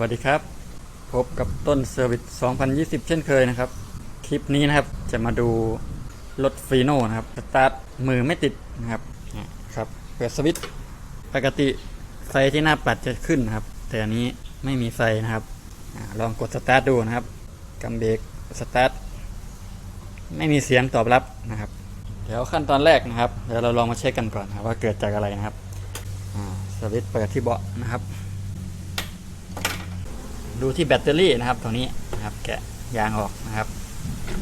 วัสดีครับ พบกับต้นเซอร์วิส 2020 เช่นเคยนะครับ คลิปนี้นะครับจะมาดูรถฟีโน่นะครับ สตาร์ทมือไม่ติดนะครับครับเปิดสวิตช์ปกติไฟที่หน้าปัดจะขึ้นนะครับ แต่อันนี้ไม่มีไฟนะครับอลองกดสตาร์ทดูนะครับกำเบรกสตาร์ทไม่มีเสียงตอบรับนะครับ เดี๋ยวขั้นตอนแรกนะครับ เดี๋ยวเราลองมาเช็คกันก่อนนะครับว่าเกิดจากอะไรนะครับสวิตช์เปิดที่เบาะนะครับ ดูที่แบตเตอรี่นะครับ ตรงนี้นะครับ แกะยางออกนะครับ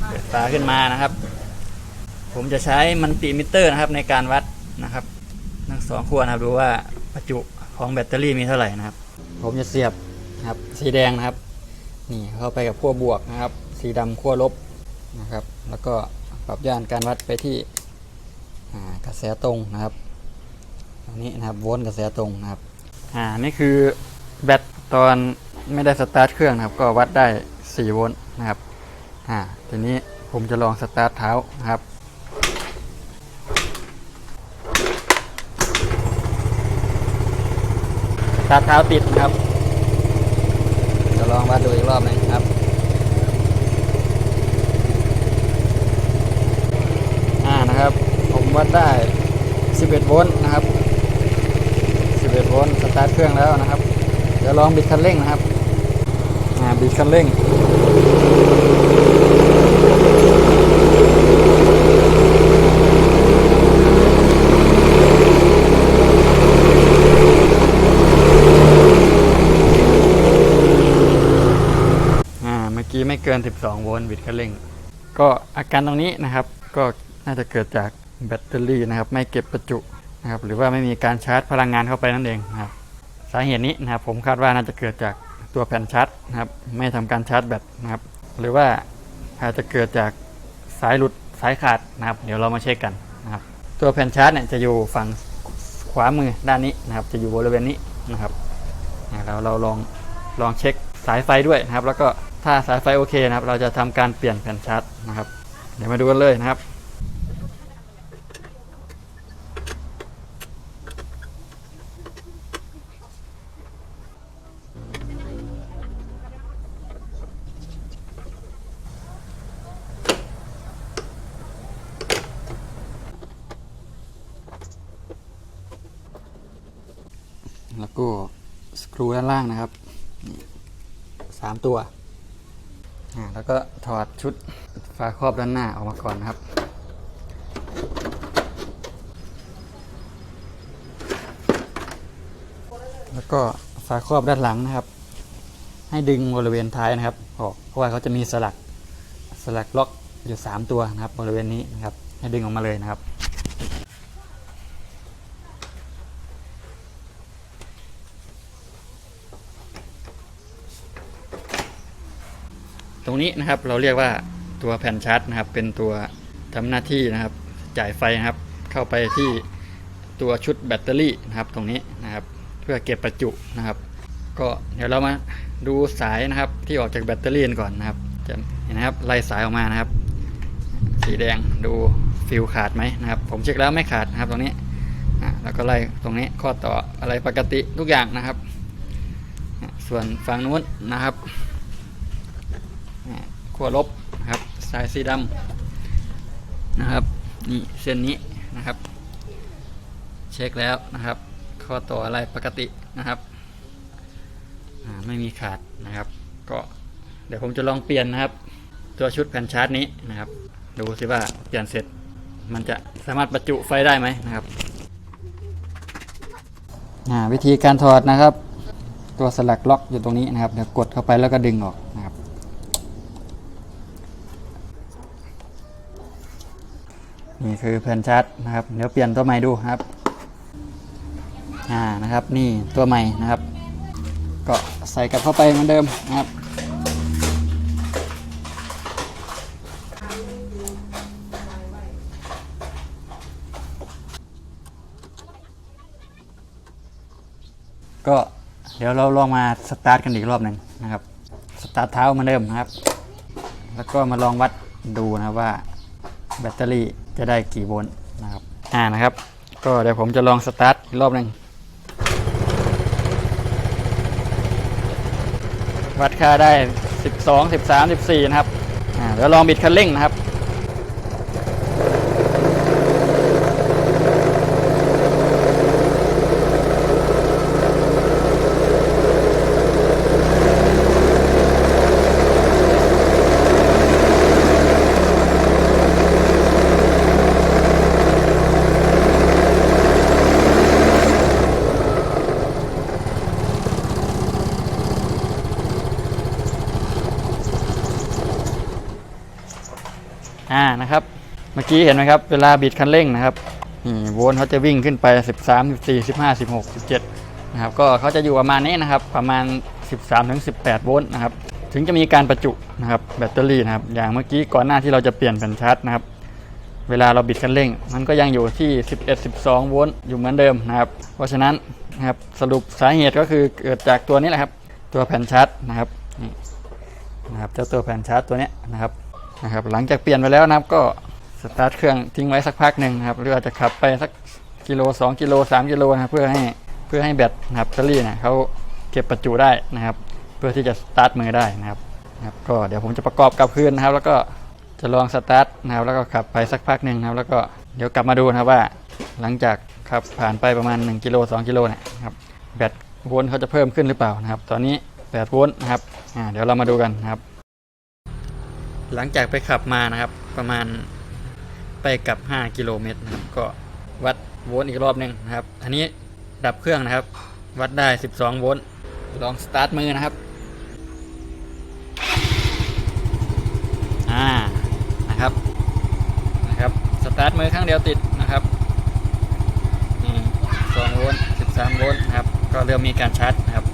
เปิดฝาขึ้นมานะครับ ผมจะใช้มันติมิเตอร์นะครับ ในการวัดนะครับทั้งสองขั้วนะครับดูว่าประจุของแบตเตอรี่มีเท่าไหร่นะครับ ผมจะเสียบนะครับ สีแดงนะครับ นี่เข้าไปกับขั้วบวกนะครับ สีดำขั้วลบนะครับ แล้วก็ปรับย่านการวัดไปที่กระแสตรงนะครับตรงนี้นะครับวลต์กระแสตรงนะครับ อ่านี่คือแบตตอน ไม่ได้สตาร์ทเครื่องนะครับ ก็วัดได้ 4 โวลต์นะครับอ่าทีนี้ผมจะลองสตาร์ทเท้านะครับสตาร์ทเท้าติดนะครับ จะลองวัดดูอีกรอบหนึงครับอ่านะครับ ผมวัดได้ 11 โวลต์นะครับ 11 โวลต์สตาร์ทเครื่องแล้วนะครับเดี๋ยวลองบิดคันเร่งนะครับาบิดคันเร่งเมื่อกี้ไม่เกิน 12 โวลต์บิดคันเร่ง ก็อาการตรงนี้นะครับ ก็น่าจะเกิดจากแบตเตอรี่นะครับ ไม่เก็บประจุนะครับ หรือว่าไม่มีการชาร์จพลังงานเข้าไปนั่นเองนะครับ สาเหตุนี้นะครับผมคาดว่าน่าจะเกิดจาก ตัวแผ่นชาร์จนะครับ ไม่ทำการชาร์จแบตนะครับ หรือว่าอาจจะเกิดจากสายหลุดสายขาดนะครับ เดี๋ยวเรามาเช็คกันนะครับ ตัวแผ่นชาร์จเนี่ยจะอยู่ฝั่งขวามือด้านนี้นะครับ จะอยู่บริเวณนี้นะครับอ่าเราเราลองลองเช็คสายไฟด้วยนะครับ แล้วก็ถ้าสายไฟโอเคนะครับ เราจะทำการเปลี่ยนแผ่นชาร์จนะครับ เดี๋ยวมาดูกันเลยนะครับ ก็สกรูด้านล่างนะครับสามตัวแล้วก็ถอดชุดฝาครอบด้านหน้าออกมาก่อนนะครับแล้วก็ฝาครอบด้านหลังนะครับ ให้ดึงบริเวณท้ายนะครับออกเพราะว่าเขาจะมีสลักสลักล็อกอยู่สามตัวนะครับบริเวณนี้นะครับ ให้ดึงออกมาเลยนะครับ ตรงนี้นะครับเราเรียกว่าตัวแผ่นชาร์จนะครับ เป็นตัวทำหน้าที่นะครับ จ่ายไฟนะครับ เข้าไปที่ตัวชุดแบตเตอรี่นะครับตรงนี้นะครับ เพื่อเก็บประจุนะครับ ก็เดี๋ยวเรามาดูสายนะครับที่ออกจากแบตเตอรี่ก่อนนะครับจะเห็นนะครับไล่สายออกมานะครับ สีแดงดูฟิลขาดไหมนะครับ ผมเช็คแล้วไม่ขาดนะครับตรงนี้อะแล้วก็ไล่ตรงนี้ข้อต่ออะไรปกติทุกอย่างนะครับ ส่วนฝั่งนู้นนะครับ ขั้วลบนะครับสายสีดำนะครับนี่เส้นนี้นะครับ เช็คแล้วนะครับ ข้อต่ออะไรปกตินะครับไม่มีขาดนะครับ ก็เดี๋ยวผมจะลองเปลี่ยนนะครับ ตัวชุดแผ่นชาร์จนี้นะครับ ดูสิว่าเปลี่ยนเสร็จมันจะสามารถประจุไฟได้ไหมนะครับวิธีการถอดนะครับ ตัวสลักล็อกอยู่ตรงนี้นะครับเดี๋ยวกดเข้าไปแล้วก็ดึงออก นี่คือแผ่นชาร์จนะครับ เดี๋ยวเปลี่ยนตัวใหม่ดูครับ อ่านะครับ นี่ตัวใหม่นะครับ ก็ใส่กลับเข้าไปเหมือนเดิมนะครับก็เดี๋ยวเราลองมาสตาร์ทกันอีกรอบหนึ่งนะครับ สตาร์ทเท้าเหมือนเดิมนะครับ แล้วก็มาลองวัดดูนะว่า แบตเตอรี่จะได้กี่โวลต์นะครับอ่านะครับ ก็เดี๋ยวผมจะลองสตาร์ทอีกรอบหนึ่งวัดค่าได้ 12 13 14 นะครับอ่าเดี๋ยวลองบิดคันเร่งนะครับ อ่านะครับ เมื่อกี้เห็นไหมครับ เวลาบิดคันเร่งนะครับนี่โวลต์เขาจะวิ่งขึ้นไป 13 14 15 16 17นะครับก็เขาจะอยู่ประมาณนี้นะครับ ประมาณ 13ถึง18 โวลต์นะครับ ถึงจะมีการประจุนะครับแบตเตอรี่นะครับ อย่างเมื่อกี้ก่อนหน้าที่เราจะเปลี่ยนแผ่นชาร์จนะครับ เวลาเราบิดคันเร่ง มันก็ยังอยู่ที่ 11 12 โวลต์อยู่เหมือนเดิมนะครับ เพราะฉะนั้นนะครับสรุปสาเหตุก็คือเกิดจากตัวนี้แหละครับ ตัวแผ่นชาร์จนะครับนี่นะครับเจ้าตัวแผ่นชาร์จตัวเนี้ยนะครับ นะครับหลังจากเปลี่ยนไปแล้วนะครับ ก็สตาร์ทเครื่องทิ้งไว้สักพักหนึ่งนะครับหรืออาจจะขับไปสักกิโล2กิโล3กิโลนะเพื่อให้เพื่อให้แบตนะครับแบตเตอรี่เนี่ยเขาเก็บประจุได้นะครับ เพื่อที่จะสตาร์ทมือได้นะครับนะครับก็เดี๋ยวผมจะประกอบกับคืนนะครับ แล้วก็จะลองสตาร์ทนะครับ แล้วก็ขับไปสักพักหนึ่งนะครับ แล้วก็เดี๋ยวกลับมาดูนะครับว่า หลังจากขับผ่านไปประมาณ1กิโล2กิโลเนี่ยนะครับแบตโวลต์เขาจะเพิ่มขึ้นหรือเปล่านะครับ ตอนนี้8โวลต์นะครับอ่าเดี๋ยวเรามาดูกันนะครับ หลังจากไปขับมานะครับประมาณไปกับ 5 กิโลเมตรนะครับก็วัดโวลต์อีกรอบหนึ่งนะครับ อันนี้ดับเครื่องนะครับ วัดได้ 12 โวลต์ลองสตาร์ทมือนะครับอ่านะครับนะครับสตาร์ทมือข้างเดียวติดนะครับนี่2โวลต์13โวลต์นะครับก็เริ่มมีการชาร์จนะครับ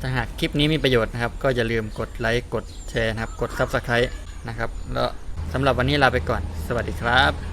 ถ้าหากคลิปนี้มีประโยชน์นะครับ ก็อย่าลืมกดไลค์กด แชร์นะครับ กด Subscribe นะครับ แล้วสำหรับวันนี้ลาไปก่อน สวัสดีครับ